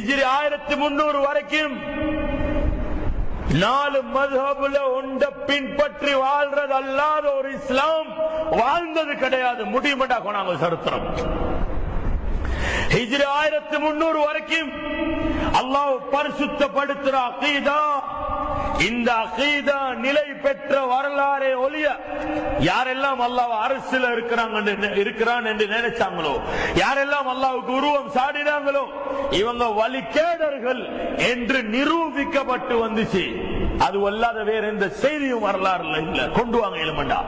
ஹிஜ்ரி ஆயிரத்தி முன்னூறு வரைக்கும் நாலு மதுஹபுல உண்ட பின்பற்றி வாழ்றது அல்லாத ஒரு இஸ்லாம் வாழ்ந்தது கிடையாது. முடியுமண்டா கொண்டாங்க சரித்திரம். ஹிஜ்ரி ஆயிரத்தி முன்னூறு வரைக்கும் அல்லாஹ் பரிசுத்தப்படுத்துற அகீதா இந்த அகீதா நிலை பெற்ற வரலாறே ஒளிய யாரெல்லாம் அல்லாஹ் அரசுல இருக்கிறாங்க இருக்கிறான் என்று நினைச்சாங்களோ யாரெல்லாம் அல்லாவுக்கு உருவம் சாடினாங்களோ இவங்க வழிகேடர்கள் என்று நிரூபிக்கப்பட்டு வந்துச்சு. அது அல்லாத வேற எந்த செய்தியும் வரலாறுல இல்ல. கொண்டு வாங்க இளமண்டா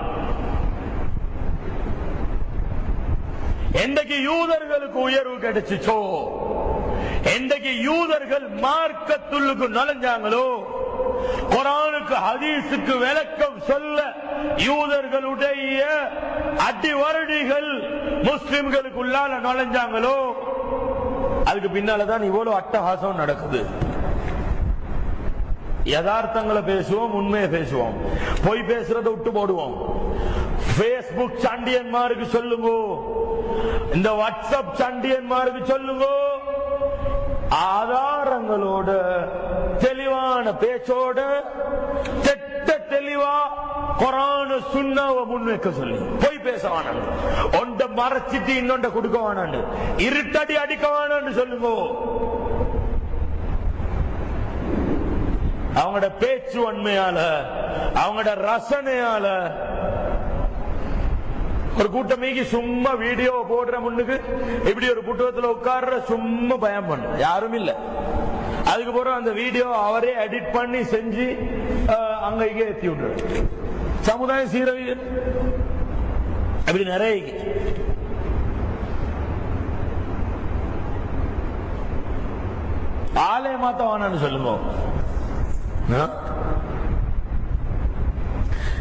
என்றைக்கு யூதர்களுக்கு உயர்வு கிடைச்சிச்சோ என்றைக்கு யூதர்கள் மார்க்கத்துள்ளுக்கு நுழைஞ்சாங்களோ குரானுக்கு ஹதீஸுக்கு விளக்கம் சொல்ல யூதர்களுடைய அடிவருடிகள் முஸ்லிம்களுக்கு உள்ளால நுழைஞ்சாங்களோ? அதுக்கு பின்னாலதான் இவ்வளவு அட்டகாசம் நடக்குது. யதார்த்தங்களை பேசுவோம் உண்மையை பேசுவோம். பொய் பேசுறத விட்டு போடுவோம். பேஸ்புக் சண்டியன்மாருக்கு சொல்லுங்க. இந்த வாட்ஸ்அப் சண்டியன்மாருக்கு சொல்லுங்க. ஆதாரங்களோட தெளிவான பேச்சோட திட்ட தெளிவா கொரான சுண்ணாவை முன்வைக்க சொல்லி. போய் பேச வேணாண்டு ஒன்றை மறைச்சிட்டு இன்னொன்றை கொடுக்க வேணாண்டு இருட்டடி அடிக்க வேணான்னு சொல்லுங்க. அவங்களோட பேச்சு உண்மையால அவங்களோட ரசனையால ஒரு கூட்டமைக்கு சும்மா வீடியோ போடுற முன்னுக்கு இப்படி ஒரு புத்தகத்துல உட்கார்ற சும்மா பயம் பண்ண. யாரும் இல்ல. அதுக்கப்புறம் அந்த வீடியோ அவரே எடிட் பண்ணி செஞ்சு அங்க இங்க ஏத்தி விட்டுரு. சமுதாயம் சீரழி அப்படி நிறைய இருக்கு. ஆலய மாத்த வேணான்னு சொல்லுங்க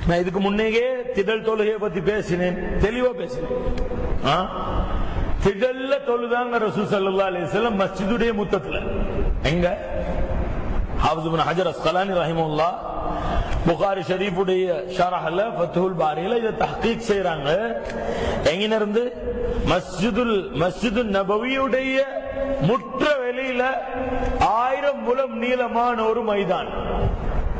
நான் இதுக்கு முன்னேயே திடல் தொழுகையை பத்தி பேசினேன் தெளிவா பேசினேன். ஆ? திடல்ல தொழுதாங்க ரசூ சல்லா அலிஸ்லாம் மஸ்ஜிதுடைய முத்தத்துல. எங்க? ஹாஃபிஸ் ஹஜர் அஸ்கலானி ரஹிமுல்லா புகாரி ஷரீஃபுடைய ஷரஹல ஃபத்துல் பாரியில இதை தஹ்கீக் செய்யறாங்க எங்கின இருந்து மஸ்ஜிதுல் மஸ்ஜிது நபவியுடைய முற்ற வெளியில ஆயிரம் முலம் நீளமான ஒரு மைதான்.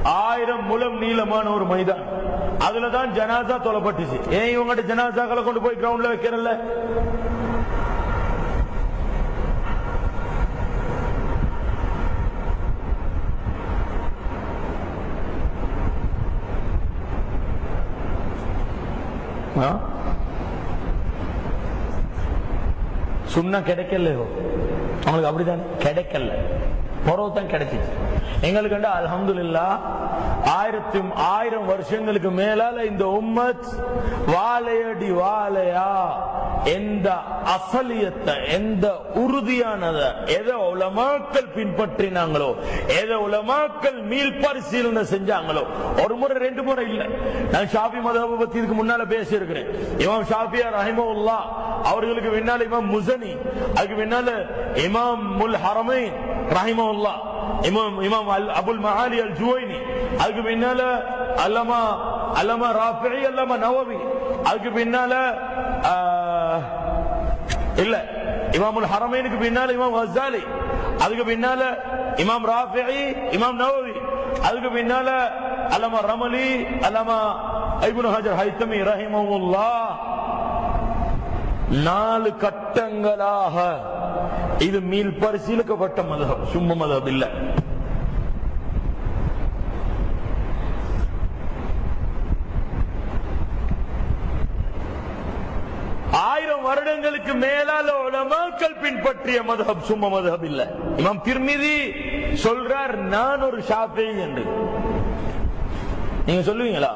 ஆயிரம் முலம் நீளமான ஒரு மைதான். அதுலதான் ஜனாசா தொலைப்பட்டுச்சு. ஏன் இவங்ககிட்ட ஜனாசாக்களை கொண்டு போய் கிரவுண்ட்ல வைக்கிறல்ல? ஆ? சுண்ணா கிடைக்கலையோ அவங்களுக்கு அப்படிதான். கிடைக்கல. பிறகு தான் கிடைச்சிச்சு. எங்களுக்கு கண்டு அல்ஹம்துலில்லா ஆயிரத்தி ஆயிரம் வருஷங்களுக்கு மேலால இந்த உம்மத் வாழையடி வாழையா எந்த அசலியத்தை எந்த உறுதியானத எதை உலமாக்கள் பின்பற்றினாங்களோ எதை உலமாக்கள் மீள் பரிசீலனை செஞ்சாங்களோ ஒரு முறை ரெண்டு முறை இல்லை. நான் ஷாபி மதவை பத்தி இதுக்கு முன்னால பேசியிருக்கிறேன். இமாம் ஷாபியா ரஹிமவுல்லா அவர்களுக்கு பின்னால இமாம் முசனி அதுக்கு பின்னால இமாம் முல் ஹரமைன் ரஹிமவுல்லா இமாம் இமாம் அல்- அபுல் மஹாலி அல் ஜுவைனி அதுக்கு பின்னால அல்லமா அல்லமா ராஃபிஇ அல்லமா நவவி அதுக்கு பின்னால ஆஹ், இல்ல இமாமுல் ஹரமைனுக்கு பின்னால இமாம் ஹசாலி அதுக்கு பின்னால இமாம் ராஃபிஇ இமாம் நவவி அதுக்கு பின்னால அல்லமா ரமலி அல்லமா ஐபுன் ஹஜர் ஹைத்தமி ரஹிமஹுல்லாஹ் நாலு கட்டங்களாக இது மீள் பரிசீலிக்கப்பட்ட மதம் சும்ம மதம் இல்ல. ஆயிரம் வருடங்களுக்கு மேலால உலமாக்கள் பின்பற்றிய மதம் சும்ம மதம் இல்ல. இமாம் திருமிதி சொல்றார் நான் ஒரு ஷாஃபி என்று. நீங்க சொல்லுவீங்களா?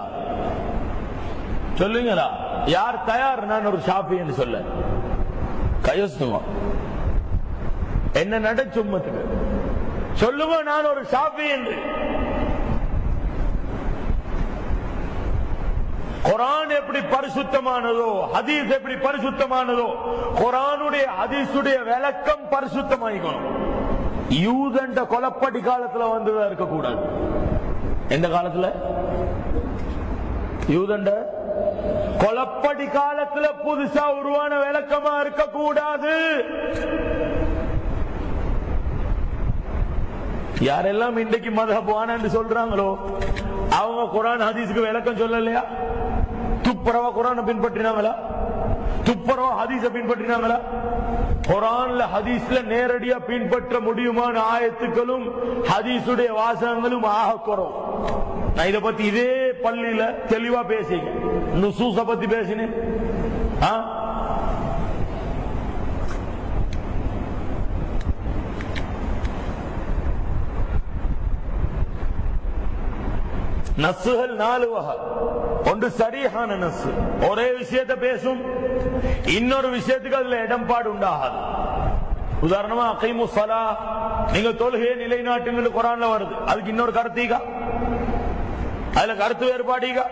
சொல்லுவீங்களா? யார் தயார்? நான் ஒரு ஷாஃபி என்று சொல்ல. கையசுமா என்ன நட சும்மத்துக்கு சொல்லுவோம் நான் ஒரு சாபி என்று. குரான் எப்படி பரிசுத்தமானதோ ஹதீஸ் எப்படி பரிசுத்தமானதோ குரானுடைய ஹதீஸுடைய விளக்கம் பரிசுத்தமாயிக்கணும். யூதண்ட கொலப்படி காலத்துல வந்ததா இருக்கக்கூடாது. எந்த காலத்துல? யூதண்ட கொலப்படி காலத்துல புதுசா உருவான விளக்கமா இருக்கக்கூடாது. யாரெல்லாம் இன்றைக்கு மதஹப் வானன்னு சொல்றாங்களோ அவங்க குரான் ஹதீஸுக்கு விளக்கம் சொல்லலையா? துப்புரவா குரானை பின்பற்றினாங்களா? துப்புரவா ஹதீஸ பின்பற்றினாங்களா? குரான்ல ஹதீஸ்ல நேரடியா பின்பற்ற முடியுமான ஆயத்துக்களும் ஹதீஸுடைய வாசகங்களும் ஆக குறவு நான் இதை பத்தி இதே பள்ளியில தெளிவா பேசிங்க நுசூச பத்தி பேசினேன். நசுகள் நாலு வகை. ஒன்று சரியான நசு. ஒரே விஷயத்தை பேசும் இன்னொரு விஷயத்துக்கு அதுல இடம்பாடு உண்டாகாது. உதாரணமா அகைமு சலா நீங்க தொழுகையை நிலைநாட்டுங்க குரான்ல வருது. அதுக்கு இன்னொரு கருத்தீகா அதுல கருத்து வேறுபாடீகா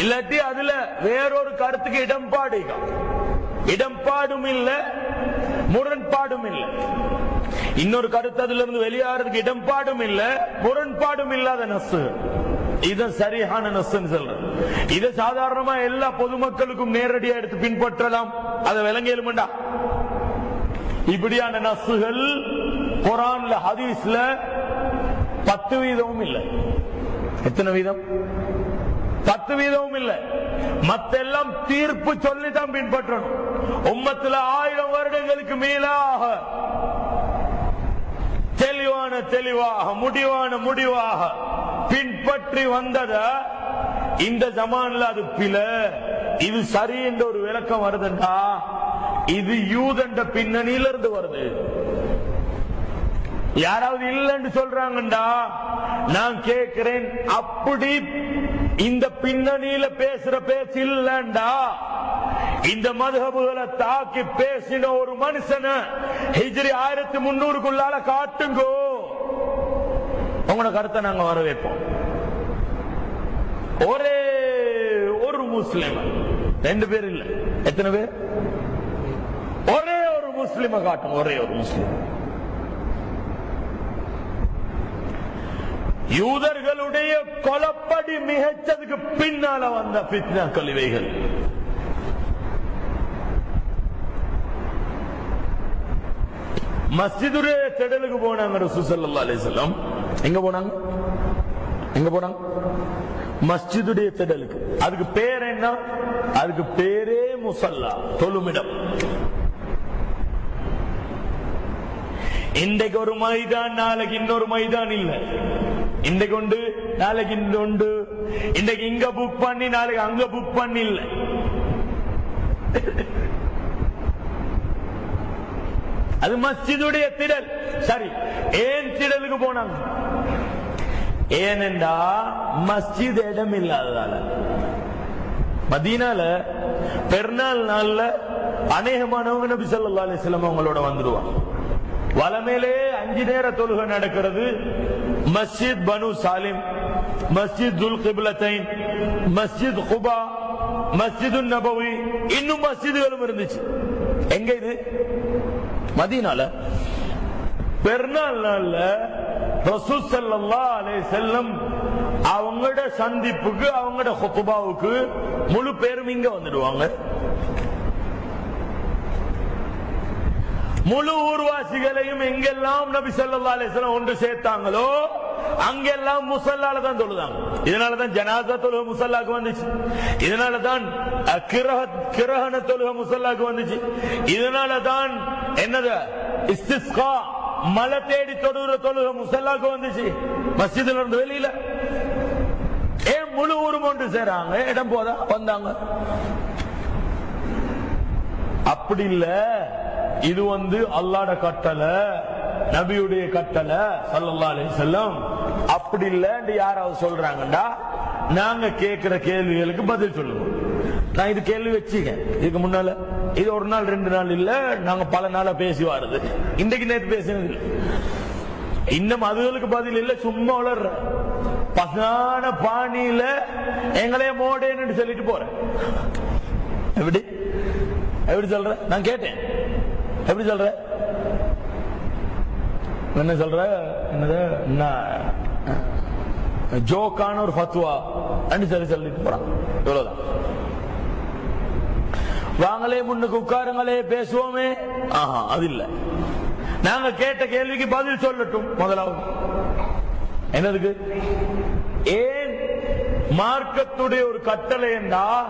இல்லாட்டி அதுல வேறொரு கருத்துக்கு இடம்பாடுகா இடம்பாடும் இல்லை முரண்பாடும் இல்லை. இன்னொரு கருத்து அதுல இருந்து வெளியாகிறதுக்கு இடம்பாடும் இல்ல முரண்பாடும் இல்லாத நசு இது சரியான நசுன்னு சொல்றேன். இதை சாதாரணமா எல்லா பொதுமக்களுக்கும் நேரடியா எடுத்து பின்பற்றலாம். அதை விளங்கியலுமண்டா இப்படியான நசுகள் குரான்ல ஹதீஸ்ல பத்து வீதமும் இல்லை. எத்தனை வீதம்? பத்து வீதமும் இல்ல. மத்தெல்லாம் தீர்ப்பு சொல்லி தான் பின்பற்றணும். உம்மத்துல ஆயிரம் வருடங்களுக்கு மேலாக தெளிவான தெளிவாக முடிவான முடிவாக பின்பற்றி வந்தத இந்த ஜமான்ல அது பில இது சரி என்ற ஒரு விளக்கம் வருதுண்டா. இது யூதண்ட பின்னணியில இருந்து வருது. யாராவது இல்லைன்னு சொல்றாங்கண்டா. நான் கேட்கிறேன் அப்படி இந்த பின்னணியில பேசுற பேச்சு இல்லண்டா. இந்த மதுகபுகளை தாக்கி பேசின ஒரு மனுஷனை ஹிஜ்ரி ஆயிரத்தி முன்னூறுக்குள்ளால காட்டுங்கோ. உங்களோட கருத்தை நாங்க வரவேற்போம். ஒரே ஒரு முஸ்லிம். ரெண்டு பேர் இல்ல. எத்தனை பேர்? ஒரே ஒரு முஸ்லிம காட்டும். ஒரே ஒரு முஸ்லிம். யூதர்களுடைய கொலப்படி மிகச்சதுக்கு பின்னால வந்த பித்னா கழிவைகள். மஸ்ஜிதுடைய திடலுக்கு போனாங்க ரசூசல்லா அலிசல்லாம் எங்க போனாங்க? எங்க போனாங்க? மஸ்ஜிதுடைய திடலுக்கு. அதுக்கு பேர் என்ன? அதுக்கு பேரே முசல்லா தொழுமிடம். இன்றைக்கு ஒரு மைதான் நாளைக்கு இன்னொரு மைதான் இல்ல. இன்றைக்கு உண்டு நாளைக்கு இந்த உண்டு. இன்றைக்கு இங்க புக் பண்ணி நாளைக்கு அங்க புக் பண்ணி இல்ல. அது மஸ்ஜிதுடைய திடல். சரி ஏன் திடலுக்கு போனாங்க? ஏனென்றா மஸ்ஜித் இடம் இல்லாததால மதீனால பெருநாள் நாள்ல அநேகமானவங்க நபி சொல்லா அலிஸ்லாம் அவங்களோட வந்துடுவாங்க வளமேலே அஞ்சு நேர தொழுகை நடக்கிறது. மஸ்ஜித் பனு சாலிம் மஸ்ஜித் துல் கிப்லத்தைன் மஸ்ஜித் குபா மஸ்ஜிது நபவி இன்னும் மஸ்ஜிதுகளும் இருந்துச்சு. எங்க இது? மதீனால. பெருநாள் நாள்ல ரசூல் அவங்களோட சந்திப்புக்கு அவங்களோட ஹுத்துபாவுக்கு முழு பேரும் இங்க வந்துடுவாங்க. முழு ஊர்வாசிகளையும் எங்கெல்லாம் நபி ஸல்லல்லாஹு அலைஹி ஒன்று சேர்த்தாங்களோ அங்கெல்லாம் முசல்லால தான் தொழுதாங்க. இதனாலதான் ஜனாதா தொழுக முசல்லாக்கு வந்துச்சு. இதனால தான் கிரஹண தொழுக முசல்லாக்கு வந்துச்சு. இதனால தான் என்னது? இஸ்திஸ்கா மலை தேடி தொடுகிற தொழுக முசல்லாக்கு வந்துச்சு. மஸ்ஜிதுல இருந்து வெளியில. ஏன் முழு ஊரும் ஒன்று சேராங்க? இடம் போதா? வந்தாங்க. அப்படி இல்ல. இது வந்து அல்லாட கட்டளை நபியுடைய கட்டளை சல்லல்லா அலி செல்லம் அப்படி இல்லன்னு யாராவது சொல்றாங்கடா நாங்க கேட்கிற கேள்விகளுக்கு பதில் சொல்லுவோம் நான் இது கேள்வி வச்சுக்க இதுக்கு முன்னால இது ஒரு நாள் ரெண்டு நாள் இல்ல நாங்க பல நாளா பேசி வாருது. இன்றைக்கு நேற்று பேசினது இன்னும் அதுகளுக்கு பதில் இல்ல சும்மா வளர்ற பசான பாணியில எங்களே மோடேன்னு சொல்லிட்டு போறேன். எப்படி? எப்படி சொல்ற? நான் கேட்டேன். எப்படி சொல்ற? என்ன சொல்ற? என்னது? ஜோக்கான ஒரு ஃபத்வா. அப்படின்னு சொல்லி சொல்லிட்டு போறான். இவ்வளவுதான். வாங்களே முன்னுக்கு உட்காருங்களே பேசுவோமே. ஆஹா அது இல்ல நாங்க கேட்ட கேள்விக்கு பதில் சொல்லட்டும் முதலாவது. என்னதுக்கு? ஏன் மார்க்கத்துடைய ஒரு கட்டளை என்றா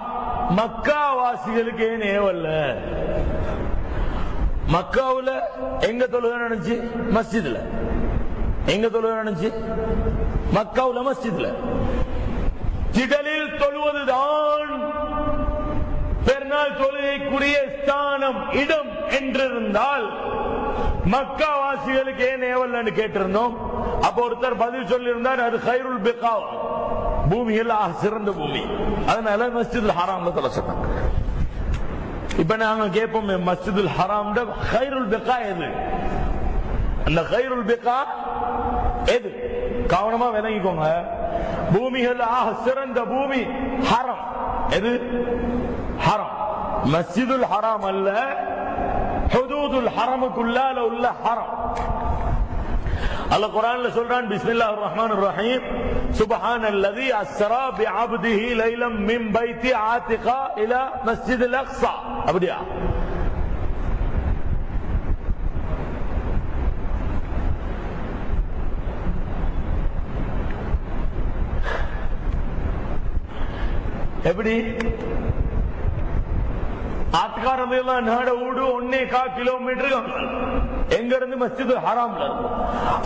மக்காவாசிகளுக்கு ஏன் ஏவல்ல? மக்காவுல எங்க தொழுகை நடந்துச்சு மஸ்ஜித்ல. எங்க தொழுகை நடந்துச்சு மக்காவுல மஸ்ஜித்ல. திடலில் தொழுவதுதான் பெருநாள் தொழுகைக்குரிய ஸ்தானம் இடம் என்றிருந்தால் மக்காவாசிகளுக்கு ஏன் ஏவல் கேட்டிருந்தோம்? அப்ப ஒருத்தர் பதில் சொல்லியிருந்தார் அது ஹைருல் பிகா. பூமியில் ஆக சிறந்த பூமி. அதனால மஸ்ஜிதுல் ஹராம்ல தலை சொன்னாங்க. இப்ப நாங்க கேட்போம் மஸ்ஜிதுல் ஹராம் ஹைருல் பிகா எது? அந்த ஹைருல் பிகா எது? கவனமா விளங்கிக்கோங்க. பூமிகள் ஆக சிறந்த பூமி ஹரம். எது? மஸ்ஜிதுல் ஹராம் அல்ல ஹுதூதுல் ஹரமுக்குள்ளால உள்ள ஹரம் அல்லாஹ் குர்ஆன்ல சொல்றான் பிஸ்மில்லாஹிர் ரஹ்மானிர் ரஹீம் சுப்ஹானல்லதி அஸ்ரா பிஅப்திஹி லைலம் மின் பைத்தி ஆத்திகா இலா மஸ்ஜிதில் அக்ஸா அப்படியா எப்படி ஆத்காரமையெல்லாம் நாட ஊடு ஒன்னே கா கிலோமீட்டர் எங்க இருந்து மஸ்ஜிது ஹராம்ல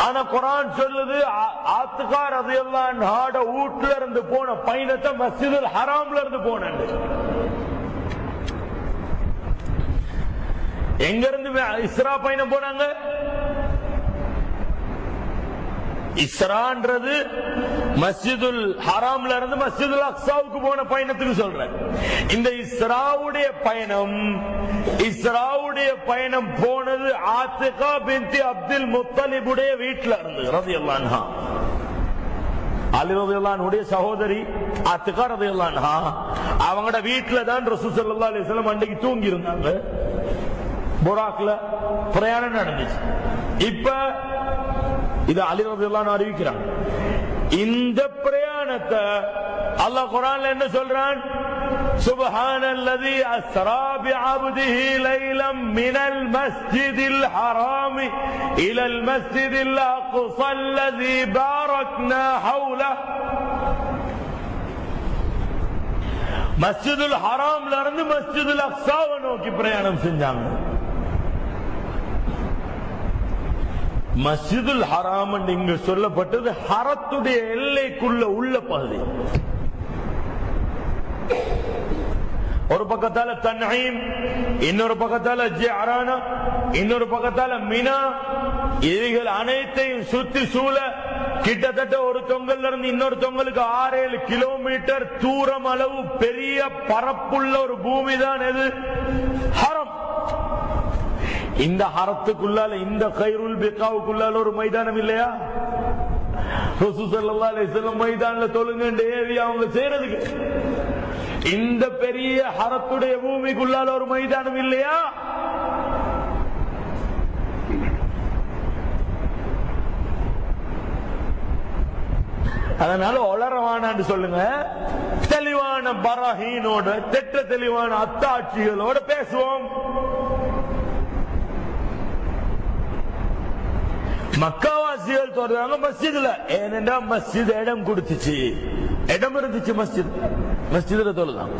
ஆனா குரான் சொல்லுது ஆ- ஆத்துக்கார் அதையெல்லாம் நாட வீட்டுல இருந்து போன பயணத்தை மஸ்ஜிது ஹராம்ல இருந்து போன எங்க இருந்து இஸ்ரா பயணம் போனாங்க இஸ்ரான்றது மஸ்ஜிதுல் ஹராம்ல இருந்து மஸ்ஜிதுல் அக்ஸாவுக்கு போன பயணத்துக்கு சொல்றேன். இந்த இஸ்ராவுடைய பயணம் இஸ்ராவுடைய பயணம் போனது ஆத்திகா பின்தி அப்துல் முத்தலிபுடைய வீட்டுல இருந்து ரவி அல்லான்ஹா அலி ரதியல்லானுடைய சகோதரி ஆத்திகா ரதியல்லான்ஹா அவங்களோட வீட்டுல தான் ரசூல் சல்லா அலைஹி வஸல்லம் தூங்கி இருந்தாங்க. புராக்ல பிரயாணம் நடந்துச்சு. இப்ப இது அலி ரதியல்லாஹு அறிவிக்கிறான் இந்த பிரயாணத்தை அல்லாஹ் குர்ஆன்ல என்ன சொல்றான் سبحان الذي أسرى بعبده ليلا من المسجد الحرام إلى المسجد الأقصى الذي باركنا حوله மஸ்ஜிதுல் ஹராம்ல இருந்து மஸ்ஜிதுல் அக்ஸாவை நோக்கி பிரயாணம் செஞ்சாங்க மஸ்ஜிதுல் ஹராம் இங்கு சொல்லப்பட்டது ஹரத்துடைய எல்லைக்குள்ள உள்ள பகுதி. ஒரு பக்கத்தால தன்ஹீம் இன்னொரு பக்கத்தால ஜிஅரானா இன்னொரு பக்கத்தால மினா. இவைகள் அனைத்தையும் சுத்தி சூழ கிட்டத்தட்ட ஒரு தொங்கல்ல இருந்து இன்னொரு தொங்கலுக்கு ஆறு ஏழு கிலோமீட்டர் தூரம் அளவு பெரிய பரப்புள்ள ஒரு பூமி தான் எது? ஹரம். இந்த ஹரத்துக்குள்ளால இந்த கைருல் பிக்காவுக்குள்ளால ஒரு மைதானம் இல்லையா? மைதான தொழுங்கண்டு ஏவி அவங்க செய்யறதுக்கு இந்த பெரிய ஹரத்துடைய பூமிக்குள்ளால ஒரு மைதானம் இல்லையா? அதனால ஒளரவானான்னு சொல்லுங்க. தெளிவான பரஹீனோட திட்ட தெளிவான அத்தாட்சிகளோட பேசுவோம். மக்காவாசிகள் தொடர்றாங்க மஸ்ஜிதுல. ஏனென்றா மஸ்ஜித் இடம் கொடுத்துச்சு. இடம் இருந்துச்சு மஸ்ஜித். மஸ்ஜிதுல தொழுதான்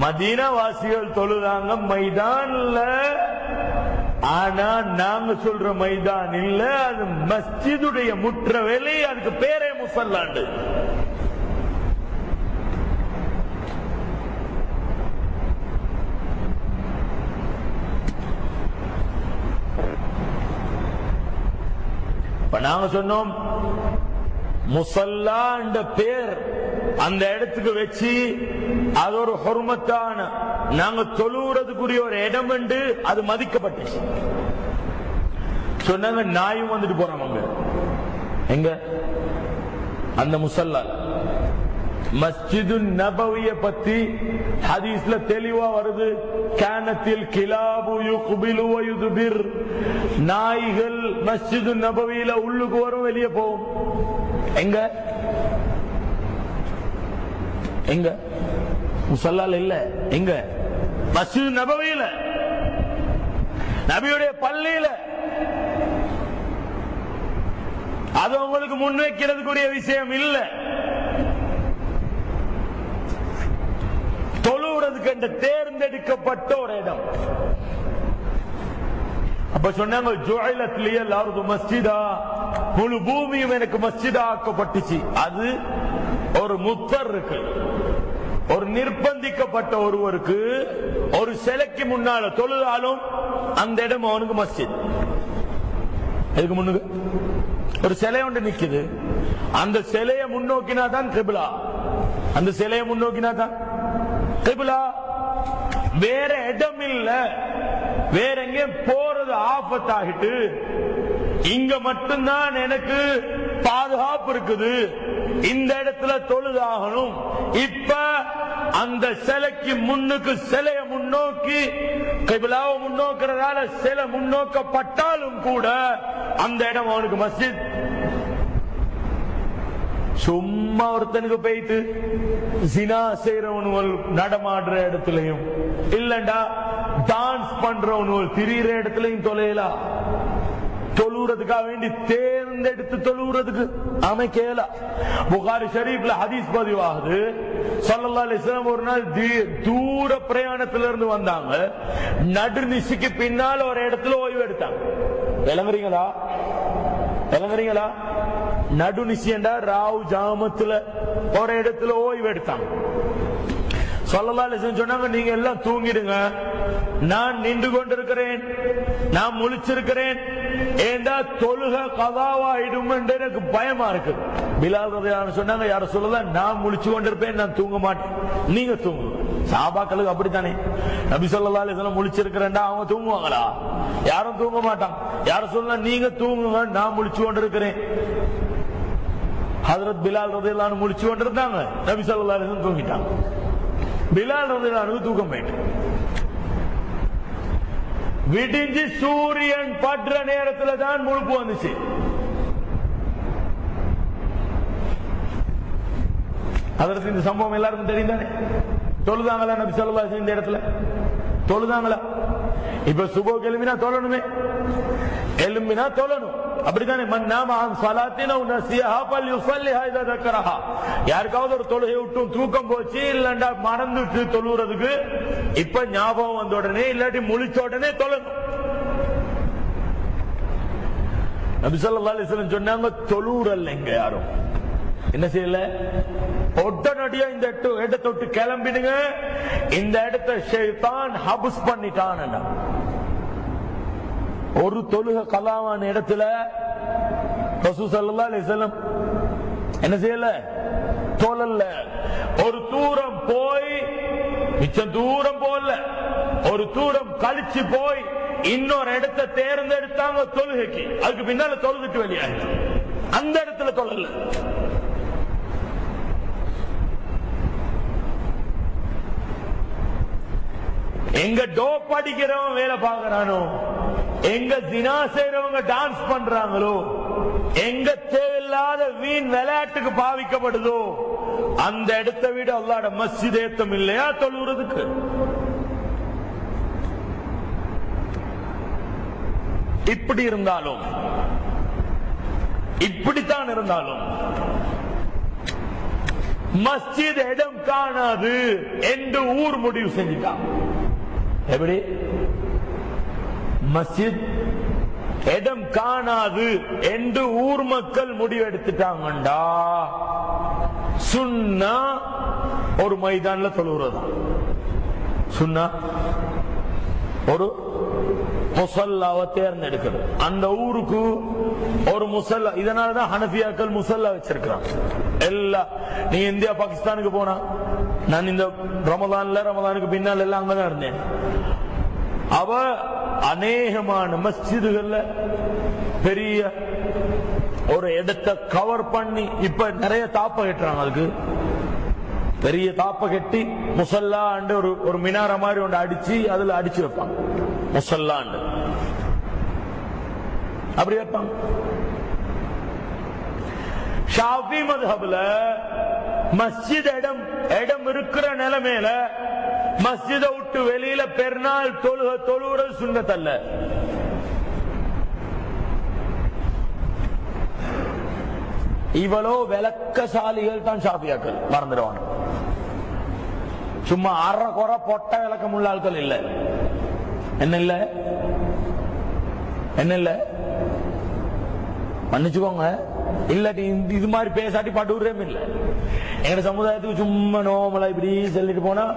மதீனா வாசிகள் தொழுதாங்க மைதான்ல. ஆனா நாங்க சொல்ற மைதான் இல்ல அது மஸ்ஜிதுடைய முற்ற வேலை அதுக்கு பேரே முசல்லாண்டு. நாங்க சொன்னோம் முசல்லா என்ற பேர் அந்த இடத்துக்கு வச்சு அது ஒரு ஹொர்மத்தான நாங்க தொழுறதுக்குரிய ஒரு இடம் என்று அது மதிக்கப்பட்டுச்சு. சொன்னாங்க நாயும் வந்துட்டு போறாங்க அங்க. எங்க? அந்த முசல்லா. மஸ்ஜிது நபவிய பத்தி ஹதீஸ்ல தெளிவா வருது. கேனத்தில் கிலாபு குபிலு வ நாய்கள் மஸ்ஜிது நபவியில உள்ளுக்கு வரும் வெளியே போகும். எங்க? எங்க? முசல்லால் இல்ல. எங்க? மஸ்ஜிது நபவியில. நபியுடைய பள்ளியில. அது உங்களுக்கு முன்வைக்கிறதுக்குரிய விஷயம் இல்ல. தொழுவுறதுக்கு என்று தேர்ந்தெடுக்கப்பட்ட ஒரு இடம். அப்ப சொன்னாங்க ஜோயிலத்திலேயே அர்து மஸ்ஜிதா. முழு பூமியும் எனக்கு மஸ்ஜிதா ஆக்கப்பட்டுச்சு அது ஒரு முத்தர் இருக்கு. ஒரு நிர்பந்திக்கப்பட்ட ஒருவருக்கு ஒரு சிலைக்கு முன்னால தொழுதாலும் அந்த இடம் அவனுக்கு மஸ்ஜித். எதுக்கு முன்னுக்கு ஒரு சிலை ஒன்று நிக்குது. அந்த சிலையை முன்னோக்கினா தான் கிபிலா. அந்த சிலையை முன்னோக்கினா தான் கிபிலா. வேற இடம் இல்ல வேற எங்கேயும் போ போறது ஆபத்தாகிட்டு இங்க மட்டும்தான் எனக்கு பாதுகாப்பு இருக்குது. இந்த இடத்துல தொழுதாகணும். இப்ப அந்த சிலைக்கு முன்னுக்கு சிலைய முன்னோக்கி கிபிலாவை முன்னோக்கிறதால சிலை முன்னோக்கப்பட்டாலும் கூட அந்த இடம் அவனுக்கு மஸ்ஜித். சும்மா ஒருத்தனுக்கு போயிட்டு சினா செய்யறவனுவல் நடமாடுற இடத்துலயும். இல்லண்டா டான்ஸ் பண்றவனும் திரியிற இடத்துலயும் தொலையலாம் தொழுறதுக்காக வேண்டி தேர்ந்தெடுத்து தொழுறதுக்கு அமைக்கல புகாரி ஷரீப்ல ஹதீஸ் பதிவாகுது. சொல்லலாம் அலைஹி ஒரு நாள் தீ- தூர பிரயாணத்துல இருந்து வந்தாங்க. நடுநிசிக்கு பின்னால ஒரு இடத்துல ஓய்வு எடுத்தாங்க விளங்குறீங்களா? விளங்குறீங்களா? நடுநிசியண்டா ராவ் ஜாமத்துல ஒரு இடத்துல ஓய்வு எடுத்தாங்க சொல்லலா சொன்னாங்க நீங்க எல்லாம் தூங்கிடுங்க. நான் நின்று கொண்டிருக்கிறேன். நான் முழிச்சிருக்கிறேன். ஏண்டா தொழுக கதாவாயிடும் என்று எனக்கு பயமா இருக்கு பிலால் சொன்னாங்க யார சொல்லல? நான் முழிச்சு கொண்டிருப்பேன் நான் தூங்க மாட்டேன். நீங்க தூங்குங்க. சாபாக்களுக்கு அப்படித்தானே? நபி சொல்லா இதெல்லாம் முழிச்சிருக்கிறேன்டா அவங்க தூங்குவாங்களா? யாரும் தூங்க மாட்டான் யார சொல்லல? நீங்க தூங்குங்க நான் முழிச்சு கொண்டிருக்கிறேன். ஹதரத் பிலால் ரதையெல்லாம் முழிச்சு கொண்டிருந்தாங்க. நபி ஸல்லல்லாஹு தூங்கிட்டாங்க. பிலால் ரதிலானு தூக்கம் போயிட்டு. விடிஞ்சு சூரியன் படுற நேரத்துல தான் முழுப்பு வந்துச்சு. அதற்கு இந்த சம்பவம் எல்லாருக்கும் தெரியும் தானே தொழுதாங்களா நபி சொல்லா இந்த இடத்துல? தொழுதாங்களா இப்ப சுபோ எலும்பினா தொழணுமே. எலும்பினா தொழணும். அப்படித்தானே? மன் நாம அன் ஸலாத்தின உன பல் இதா தக்கரஹா. யாருக்காவது ஒரு தொழுகை விட்டும் தூக்கம் போச்சு இல்லண்டா மறந்துட்டு தொழுறதுக்கு இப்ப ஞாபகம் வந்த உடனே இல்லாட்டி முழிச்ச உடனே தொழணும். நபி ஸல்லல்லாஹு சொன்னாங்க தொழுறல்ல எங்க யாரும். என்ன செய்யல? உடனடியா இந்த இடத்து- இடத்தை விட்டு கிளம்பிடுங்க. இந்த இடத்தை ஷைத்தான் ஹபுஸ் பண்ணிட்டான் ஒரு தொழுக கலாவான இடத்துல ரசூ ஸல்லல்லாஹு அலைஹி செல்லம் என்ன செய்யல? தொழல்ல ஒரு தூரம் போய் மிச்சம் தூரம் போல. ஒரு தூரம் கழிச்சு போய் இன்னொரு இடத்தை தேர்ந்தெடுத்தாங்க தொழுகைக்கு. அதுக்கு பின்னால தொழுதுட்டு வெளியாக அந்த இடத்துல தொழல. எங்க டோப் அடிக்கிறவன் வேலை பார்க்கறானோ? எங்க தினா செய்யறவங்க டான்ஸ் பண்றாங்களோ எங்க தேவையில்லாத வீண் விளையாட்டுக்கு பாவிக்கப்படுதோ அந்த இடத்தை விட அல்லாட மஸ்ஜித் ஏத்தம் இல்லையா தொழுறதுக்கு இப்படி இருந்தாலும் இப்படித்தான் இருந்தாலும் மஸ்ஜித் இடம் காணாது என்று ஊர் முடிவு செஞ்சுட்டான். எப்படி? மஸ்ஜித் இடம் காணாது என்று ஊர் மக்கள் முடிவெடுத்துட்டாங்கண்டா. சுன்னா ஒரு மைதான்ல தொழுகிறதா சுன்னா ஒரு முசல்லாவை தேர்ந்தெடுக்கிறது. அந்த ஊருக்கு ஒரு முசல்லா இதனாலதான் ஹனபியாக்கள் முசல்லா வச்சிருக்கிறான் எல்லா நீ இந்தியா பாகிஸ்தானுக்கு போனா நான் இந்த ரமதான்ல ரமதானுக்கு பின்னால் எல்லாம் அங்கதான் இருந்தேன். அவ அநேகமான மஸ்ஜிதுகள்ல பெரிய ஒரு இடத்தை கவர் பண்ணி இப்ப நிறைய தாப்ப கட்டுறாங்க அதுக்கு. பெரிய தாப்ப கட்டி முசல்லாண்டு ஒரு ஒரு மினார மாதிரி ஒன்று அடிச்சு அதுல அடிச்சு வைப்பாங்க. முசல்லாண்டு அப்படி வைப்பாங்க. ஷாஃபி மதுஹப்ல மஸ்ஜித் இடம் இடம் இருக்கிற நிலைமையில மஸ்ஜித விட்டு வெளியில பெருநாள் தொழுக தொழுகிறது சுண்ணத்தல்ல. இவளோ விளக்கசாலிகள் தான் ஷாபியாக்கள் மறந்துடுவாங்க. சும்மா அரை குறை பொட்ட விளக்கம் உள்ள ஆட்கள் இல்ல. என்ன இல்லை? என்ன இல்ல? மன்னிச்சுக்கோங்க. இல்லாட்டி இந்த- இது மாதிரி பேசாட்டி பாட்டு விடுறேமே இல்ல. எங்க சமுதாயத்துக்கு சும்மா நோமலா இப்படி சொல்லிட்டு போனா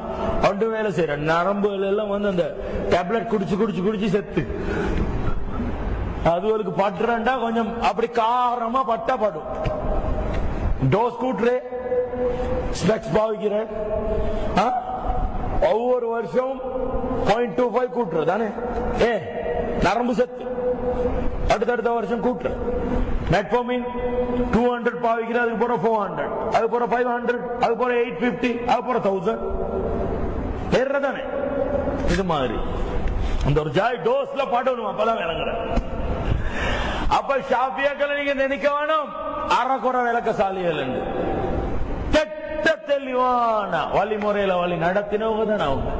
ஒன்று வேலை செய்யற நரம்புகள் எல்லாம் வந்து அந்த டேப்லெட் குடிச்சு குடிச்சு குடிச்சு செத்து. அதுகளுக்கு பட்டுறா கொஞ்சம் அப்படி காரமா பட்டா படும் டோஸ் கூட்டுறே ஸ்பெக்ஸ் பாவிக்கிற. ஆ? ஒவ்வொரு வருஷம் பாயிண்ட் டூ ஃபைவ் கூட்டுற தானே? ஏ நரம்பு செத்து. அடுத்தடுத்த வருஷம் கூட்டுற மெட்ஃபோமின் டூ ஹண்ட்ரட் பாவிக்கிற அதுக்கு போற ஃபோர் ஹண்ட்ரட் அது போற ஃபைவ் ஹண்ட்ரட் அது போற எயிட் பிப்டி அது போற தௌசண்ட் ஏறதானே இது மாதிரி. அந்த ஒரு ஜாய் டோஸ்ல படணும் அப்பதான் விளங்குற அப்ப ஷாபியாக்களை நீங்க நினைக்க வேணும். அறக்குற விளக்கசாலிகள் என்று. கெட்ட தெளிவான வழிமுறையில வழி நடத்தினவங்க தான் அவங்க.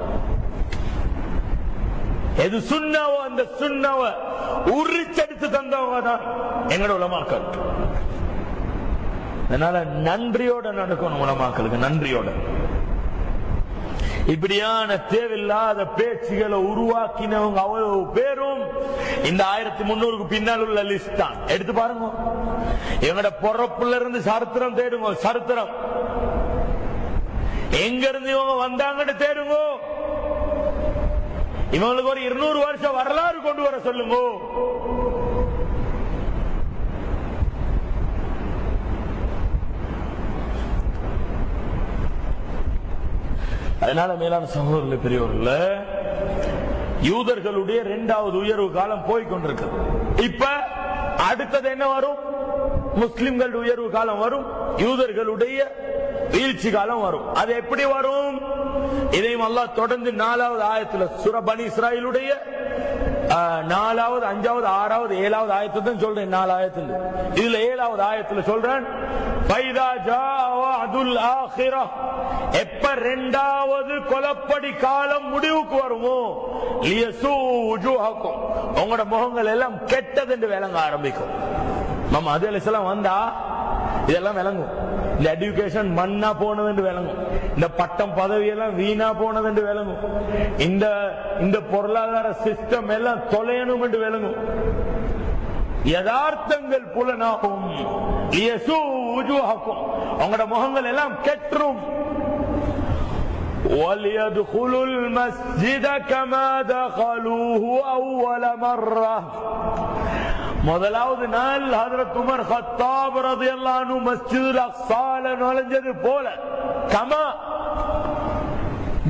எது சுண்ணாவோ அந்த சுண்ணாவ உரிச்சடித்து தந்தவங்க தான் எங்களோட உலமாக்கள். அதனால நன்றியோட நடக்கணும் உலமாக்களுக்கு நன்றியோட. இப்படியான தேவையில்லாத பேச்சுகளை உருவாக்கினவங்க அவ்வளவு பேரும் இந்த ஆயிரத்தி முன்னூறுக்கு பின்னால் உள்ள லிஸ்ட் தான். எடுத்து பாருங்க. எங்கட பொறப்புல இருந்து சரித்திரம் தேடுங்க சரித்திரம். எங்க இருந்து இவங்க வந்தாங்கன்னு தேடுங்க. இவங்களுக்கு ஒரு இருநூறு வருஷம் வரலாறு கொண்டு வர சொல்லுங்க. அதனால மேலான சகோதரர்கள் பெரியவர்கள் யூதர்களுடைய இரண்டாவது உயர்வு காலம் போய் கொண்டிருக்கு இப்ப அடுத்தது என்ன வரும்? முஸ்லிம்கள் உயர்வு காலம் வரும் யூதர்களுடைய வீழ்ச்சி காலம் வரும். அது எப்படி வரும்? இதையும் அல்லாஹ் தொடர்ந்து நாலாவது ஆயத்துல சுரபனி இஸ்ராயலுடைய நாலாவது அஞ்சாவது ஆறாவது ஏழாவது ஆயத்தை சொல்றேன் நாலு ஆயத்துல. இதுல ஏழாவது ஆயத்துல சொல்றேன் எப்ப ரெண்டாவது கொலப்படி காலம் முடிவுக்கு வருமோ உங்களோட முகங்கள் எல்லாம் கெட்டது என்று விளங்க ஆரம்பிக்கும். நம்ம அது வந்தா இதெல்லாம் விளங்கும். இந்த எஜுகேஷன் மண்ணா போனது என்று விளங்கும் இந்த பட்டம் பதவி எல்லாம் வீணா போனது என்று விளங்கும் இந்த இந்த பொருளாதார சிஸ்டம் எல்லாம் தொலையணும் என்று விளங்கும் யதார்த்தங்கள் புலனாகும் லியசூ உஜூஹக்கும் உங்களோட முகங்கள் எல்லாம் கெற்றும் وليدخلوا المسجد كما دخلوه أول مرة முதலாவது நாள் ஹதரத் உமர் ஹத்தாப் ரதியல்லானு மஸ்ஜிதுல் அக்ஸால நுழைஞ்சது போல. கமா.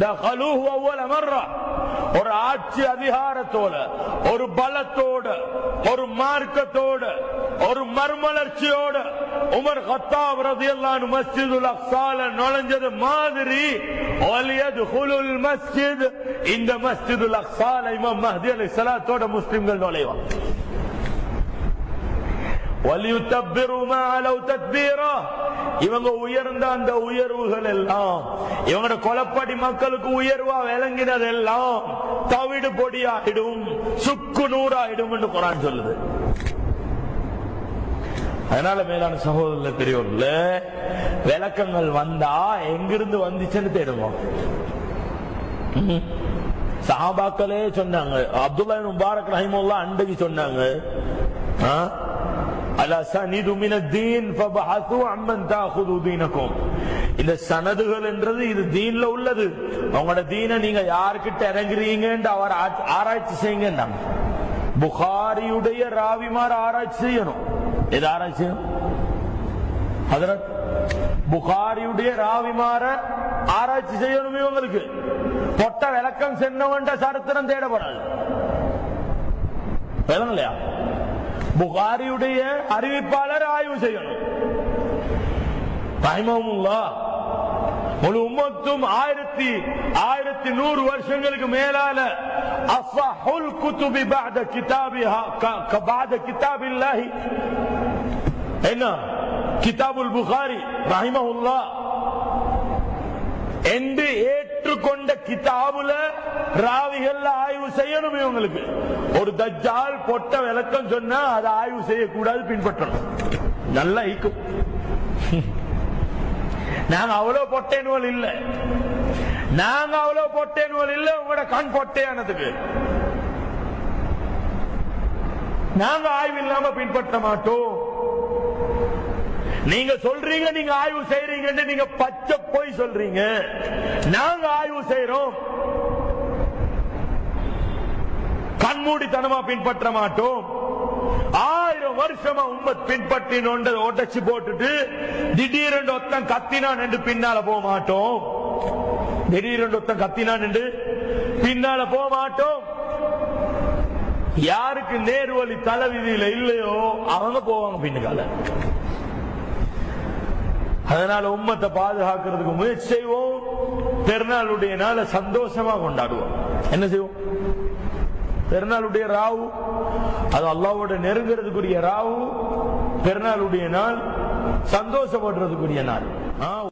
தகலூஹு அவ்வல் அமர்ரா. ஒரு ஆட்சி அதிகாரத்தோட ஒரு பலத்தோட ஒரு மார்க்கத்தோட ஒரு மர்மலர்ச்சியோட உமர் ஹத்தாப் ரதியல்லானு மஸ்ஜிதுல் அக்ஸால நுழைஞ்சது மாதிரி ஒலியதுல் மஸ்ஜித். இந்த மஸ்ஜிதுல் அக்ஸால இமாம் மஹதி அலைஹிஸ்ஸலாத்தோட முஸ்லிம்கள் நுழைவான் இவங்க உயர்ந்த அந்த உயர்வுகள் எல்லாம் இவங்களோட கொலப்படி மக்களுக்கு உயர்வா விளங்கினதெல்லாம் தவிடு பொடியாயிடும் சுக்கு நூறாயிடும் என்று குரான் சொல்லுது. அதனால மேலான சகோதரர்ல பெரியவர்கள விளக்கங்கள் வந்தா எங்கிருந்து வந்துச்சுன்னு தேடுவோம். சஹாபாக்களே சொன்னாங்க அப்துல்லா இப்னு முபாரக் ரஹிமுல்லா அன்றைக்கு சொன்னாங்க ஆ? அலா சனிது மின தீன் ஃபபஹது அம்மன் தாஹுது தீனக்கும் இந்த சனதுகள் என்றது இது தீன்ல உள்ளது. உங்களோட தீனை நீங்க யார்கிட்ட இறங்குறீங்கன்னு அவர் ஆராய்ச்சி செய்யுங்க புகாரியுடைய ராவிமார் ஆராய்ச்சி செய்யணும். எது ஆராய்ச்சி செய்யணும்? ஹதரத் புகாரியுடைய ராவிமார ஆராய்ச்சி செய்யணும் இவங்களுக்கு பொட்ட விளக்கம் சென்னவன்ற சரித்திரம் தேடப்படாது. விளங்கலையா? புகாரியுடைய அறிவிப்பாளர் ஆய்வு செய்யணும் ரஹிமஹுமுல்லா முழு உம்மத்தும் ஆயிரத்தி ஆயிரத்தி நூறு வருஷங்களுக்கு மேலால அஃபஹுல் குத்துபி பாத கிதாபிஹா பாத கிதாபில்லாஹி என்ன கிதாபுல் புகாரி ரஹிமஹுல்லா என்று ஏ கொண்ட கிதாபுல ராவிகள் ஆய்வு செய்யணும் இவங்களுக்கு. ஒரு தஜால் பொட்ட விளக்கம் சொன்னா அதை ஆய்வு செய்யக்கூடாது பின்பற்றணும். நல்லா ஈக்கும் நாங்க அவ்வளவு பொட்டேனுவல் இல்ல. நாங்க அவ்வளவு பொட்டேனுவல் இல்ல உங்களோட கண் பொட்டையானதுக்கு. நாங்க ஆய்வு இல்லாம பின்பற்ற மாட்டோம். நீங்க சொல்றீங்க நீங்க ஆய்வு செய்யறீங்க நீங்க பச்சை போய் சொல்றீங்க. நாங்க ஆய்வு செய்யறோம் கண்மூடித்தனமா பின்பற்ற மாட்டோம். ஆயிரம் வருஷமா உம்மத் பின்பற்றினோண்ட ஒட்டச்சு போட்டுட்டு திடீரென்று ஒத்தன் கத்தினான் என்று பின்னால போக மாட்டோம். திடீரென்று ஒத்தன் கத்தினான் என்று பின்னால போக மாட்டோம். யாருக்கு நேர்வழி தலைவிதியில இல்லையோ அவங்க போவாங்க பின்னுக்கால. அதனால உம்மத்தை பாதுகாக்கிறதுக்கு முயற்சி செய்வோம். பெருநாளுடைய நாளை சந்தோஷமா கொண்டாடுவோம். என்ன செய்வோம்? பெருநாளுடைய ராவு அது அல்லாவோட நெருங்கிறதுக்குரிய ராவு. பெருநாளுடைய நாள் சந்தோஷப்படுறதுக்குரிய நாள். ஆ